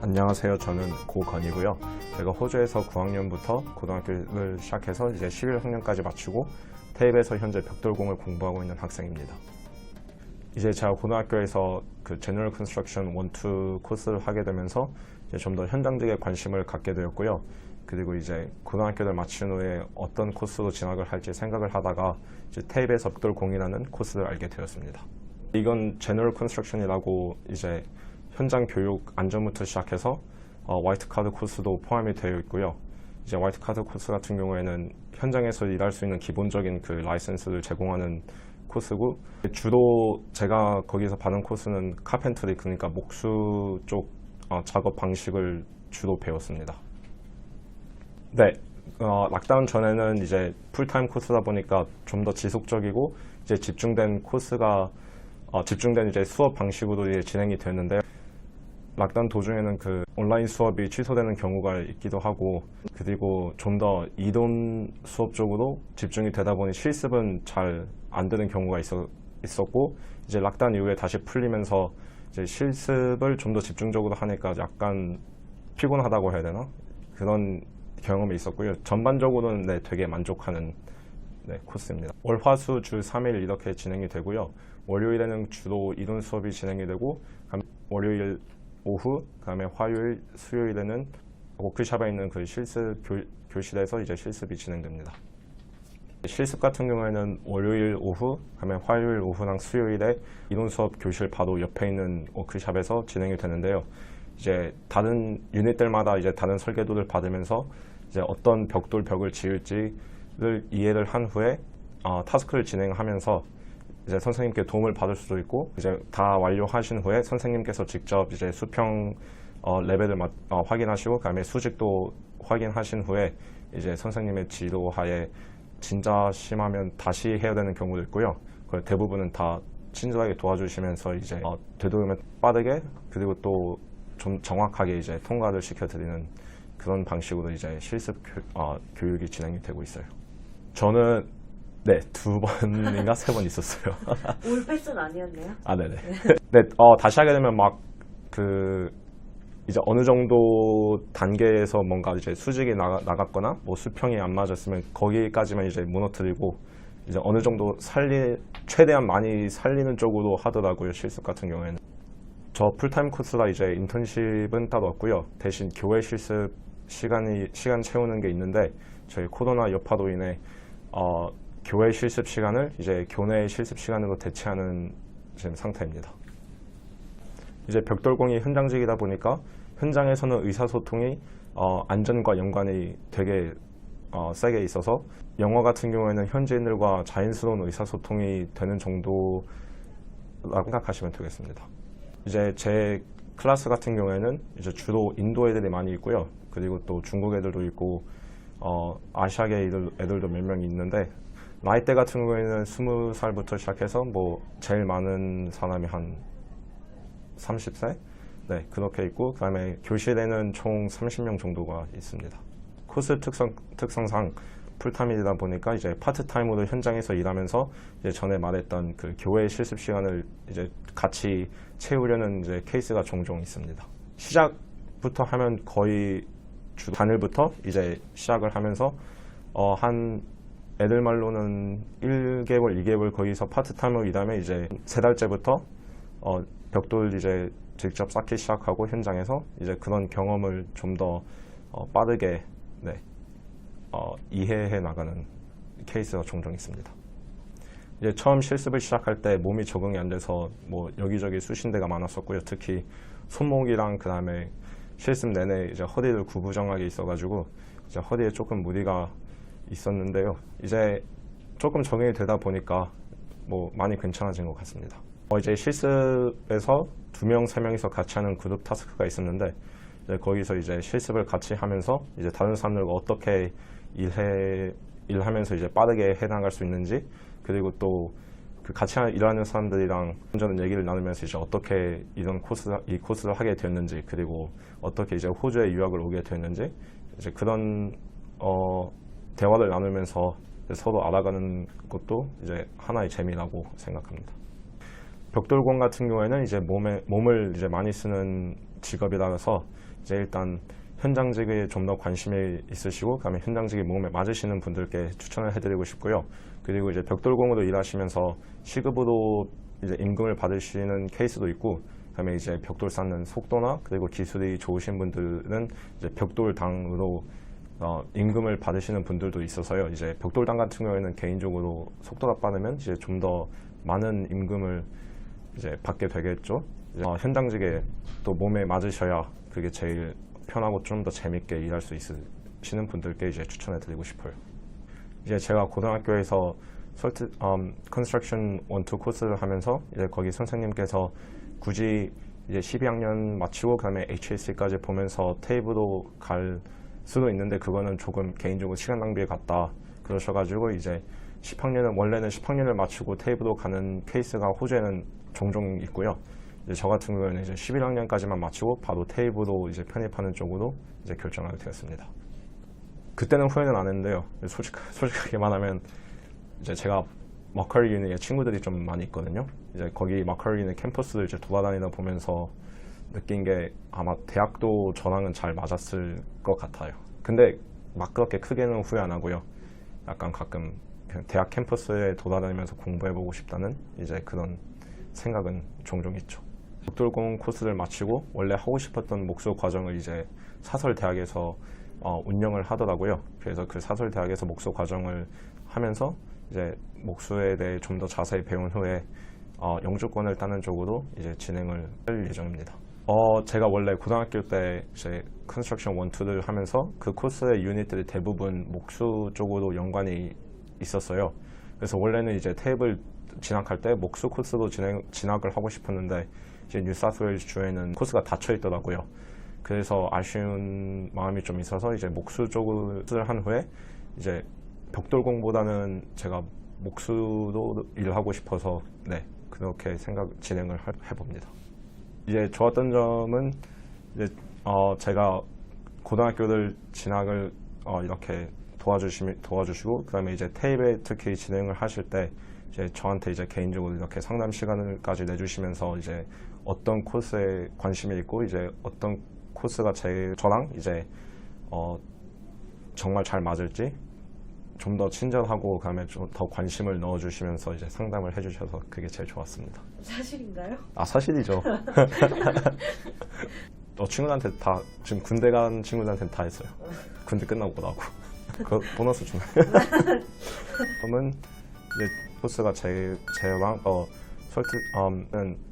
안녕하세요. 저는 고건이고요. 제가 호주에서 9학년부터 고등학교를 시작해서 이제 11학년까지 마치고 테이프에서 현재 벽돌공을 공부하고 있는 학생입니다. 이제 제가 고등학교에서 그 제너럴 컨스트럭션 1, 2 코스를 하게 되면서 좀 더 현장직에 관심을 갖게 되었고요. 그리고 이제 고등학교를 마친 후에 어떤 코스로 진학을 할지 생각을 하다가 이제 테이프에서 벽돌공이라는 코스를 알게 되었습니다. 이건 제너럴 컨스트럭션이라고 이제 현장 교육 안전부터 시작해서 어, 화이트 카드 코스도 포함이 되어 있고요. 이제 화이트 카드 코스 같은 경우에는 현장에서 일할 수 있는 기본적인 그 라이센스를 제공하는 코스고 주로 제가 거기서 받은 코스는 카펜트리 그러니까 목수 쪽 어, 작업 방식을 주로 배웠습니다. 네, 어, 락다운 전에는 이제 풀타임 코스다 보니까 좀 더 지속적이고 이제 집중된 코스가 어, 집중된 이제 수업 방식으로 이제 진행이 됐는데 락다운 도중에는 그 온라인 수업이 취소되는 경우가 있기도 하고 그리고 좀 더 이론 수업 쪽으로 집중이 되다 보니 실습은 잘 안 되는 경우가 있어, 있었고 이제 락다운 이후에 다시 풀리면서 이제 실습을 좀 더 집중적으로 하니까 약간 피곤하다고 해야 되나? 그런 경험이 있었고요. 전반적으로는 네, 되게 만족하는 네, 코스입니다. 월, 화, 수, 주 3일 이렇게 진행이 되고요. 월요일에는 주로 이론 수업이 진행이 되고 월요일 오후, 그다음에 화요일, 수요일에는 워크샵에 있는 그 실습 교, 교실에서 이제 실습이 진행됩니다. 실습 같은 경우에는 월요일 오후, 그다음에 화요일 오후랑 수요일에 이론 수업 교실 바로 옆에 있는 워크샵에서 진행이 되는데요. 이제 다른 유닛들마다 이제 다른 설계도를 받으면서 이제 어떤 벽돌 벽을 지을지를 이해를 한 후에 어, 타스크를 진행하면서 이제 선생님께 도움을 받을 수도 있고 이제 다 완료하신 후에 선생님께서 직접 이제 수평 어, 레벨을 마- 어, 확인하시고 그다음에 수직도 확인하신 후에 이제 선생님의 지도하에 진짜 심하면 다시 해야 되는 경우도 있고요. 그 대부분은 다 친절하게 도와주시면서 이제 어, 되도록이면 빠르게 그리고 또 좀 정확하게 이제 통과를 시켜드리는 그런 방식으로 이제 실습 교, 어, 교육이 진행이 되고 있어요. 저는 네 두 번인가 세 번 있었어요. 올 패스는 아니었네요. 아 네네. 네, 어, 다시 하게 되면 막 그 이제 어느 정도 단계에서 뭔가 이제 수직이 나가, 나갔거나 뭐 수평이 안 맞았으면 거기까지만 이제 무너뜨리고 이제 어느 정도 살리 최대한 많이 살리는 쪽으로 하더라고요 실습 같은 경우에는. 저 풀타임 코스라 이제 인턴십은 따로 없고요. 대신 교회 실습 시간이 시간 채우는 게 있는데 저희 코로나 여파로 인해 어, 교회 실습 시간을 이제 교내 실습 시간으로 대체하는 지금 상태입니다. 이제 벽돌공이 현장직이다 보니까 현장에서는 의사소통이 어, 안전과 연관이 되게 어, 세게 있어서 영어 같은 경우에는 현지인들과 자연스러운 의사소통이 되는 정도라고 생각하시면 되겠습니다. 이제 제 클래스 같은 경우에는 이제 주로 인도 애들이 많이 있고요. 그리고 또 중국 애들도 있고 어, 아시아계 애들, 애들도 몇 명 있는데 나이대 같은 경우에는 스무 살부터 시작해서 뭐 제일 많은 사람이 한 30세? 네, 그렇게 있고 그다음에 교실에는 총 30명 정도가 있습니다. 코스 특성 특성상 풀타임이다 보니까 이제 파트타임으로 현장에서 일하면서 이제 전에 말했던 그 교회 실습 시간을 이제 같이 채우려는 이제 케이스가 종종 있습니다. 시작부터 하면 거의 주 단일부터 이제 시작을 하면서 어, 한 애들 말로는 1개월, 2개월 거기서 파트타임으로 일하면 이제 세 달째부터 어, 벽돌 이제 직접 쌓기 시작하고 현장에서 이제 그런 경험을 좀더 어, 빠르게 네, 어, 이해해 나가는 케이스가 종종 있습니다. 이제 처음 실습을 시작할 때 몸이 적응이 안 돼서 뭐 여기저기 쑤신데가 많았었고요. 특히 손목이랑 그 다음에 실습 내내 이제 허리를 구부정하게 있어가지고 이제 허리에 조금 무리가 있었는데요. 이제 조금 적응이 되다 보니까 뭐 많이 괜찮아진 것 같습니다. 어, 이제 실습에서 두 명, 세 명이서 같이 하는 그룹 타스크가 있었는데 이제 거기서 이제 실습을 같이 하면서 이제 다른 사람들과 어떻게 일해 일하면서 이제 빠르게 해 나갈 수 있는지 그리고 또 그 같이 하- 일하는 사람들이랑 저는 얘기를 나누면서 이제 어떻게 이런 코스 이 코스를 하게 됐는지 그리고 어떻게 이제 호주에 유학을 오게 됐는지 이제 그런 어 대화를 나누면서 서로 알아가는 것도 이제 하나의 재미라고 생각합니다. 벽돌공 같은 경우에는 이제 몸에 몸을 이제 많이 쓰는 직업이라서 이제 일단 현장직에 좀 더 관심이 있으시고 그다음에 현장직에 몸에 맞으시는 분들께 추천을 해드리고 싶고요. 그리고 이제 벽돌공으로 일하시면서 시급으로 이제 임금을 받으시는 케이스도 있고 그다음에 이제 벽돌 쌓는 속도나 그리고 기술이 좋으신 분들은 이제 벽돌당으로 어, 임금을 받으시는 분들도 있어서요. 이제 벽돌당 같은 경우에는 개인적으로 속도가 빠르면 이제 좀 더 많은 임금을 이제 받게 되겠죠. 이제, 어, 현장직에 또 몸에 맞으셔야 그게 제일 편하고 좀 더 재밌게 일할 수 있으시는 분들께 이제 추천해 드리고 싶어요. 이제 제가 고등학교에서 설트, 음, 컨스트럭션 원투 코스를 하면서 이제 거기 선생님께서 굳이 이제 12학년 마치고 그다음에 HSC까지 보면서 테이블로 갈 수도 있는데 그거는 조금 개인적으로 시간 낭비에 같다 그러셔가지고 이제 10학년은 원래는 10학년을 마치고 테이블로 가는 케이스가 호주에는 종종 있고요. 이제 저 같은 경우에는 이제 11학년까지만 마치고 바로 테이블로 이제 편입하는 쪽으로 이제 결정하게 되었습니다. 그때는 후회는 안 했는데요. 솔직, 솔직하게 말하면 이제 제가 마커리 유니에 친구들이 좀 많이 있거든요. 이제 거기 마커리 유니 캠퍼스를 이제 돌아다니다 보면서 느낀 게 아마 대학도 저랑은 잘 맞았을 것 같아요. 근데 막 그렇게 크게는 후회 안 하고요. 약간 가끔 대학 캠퍼스에 돌아다니면서 공부해보고 싶다는 이제 그런 생각은 종종 있죠. 독돌공 코스를 마치고 원래 하고 싶었던 목수 과정을 이제 사설 대학에서 어, 운영을 하더라고요. 그래서 그 사설 대학에서 목수 과정을 하면서 이제 목수에 대해 좀 더 자세히 배운 후에 어, 영주권을 따는 쪽으로 이제 진행을 할 예정입니다. 어, 제가 원래 고등학교 때 이제 컨스트럭션 1, 2를 하면서 그 코스의 유닛들이 대부분 목수 쪽으로 연관이 있었어요. 그래서 원래는 이제 테이블 진학할 때 목수 코스로 진행, 진학을 하고 싶었는데 뉴사스웨일스 주에는 코스가 닫혀 있더라고요. 그래서 아쉬운 마음이 좀 있어서 이제 목수 쪽을 한 후에 이제 벽돌공보다는 제가 목수로 일하고 싶어서 네 그렇게 생각 진행을 할- 해봅니다. 이제 좋았던 점은 이제 어 제가 고등학교를 진학을 어 이렇게 도와주시 도와주시고 그다음에 이제 테이블 특히 진행을 하실 때 이제 저한테 이제 개인적으로 이렇게 상담 시간을까지 내주시면서 이제 어떤 코스에 관심이 있고 이제 어떤 코스가 제일 저랑 이제 어 정말 잘 맞을지 좀 더 친절하고 그다음에 좀 더 관심을 넣어주시면서 이제 상담을 해주셔서 그게 제일 좋았습니다. 사실인가요? 아 사실이죠. 어, 친구들한테 다 지금 군대 간 친구들한테 다 했어요. 군대 끝나고 오라고. 그 보너스 주나요? 그러면 이제 코스가 제일 제랑 어 설득 음은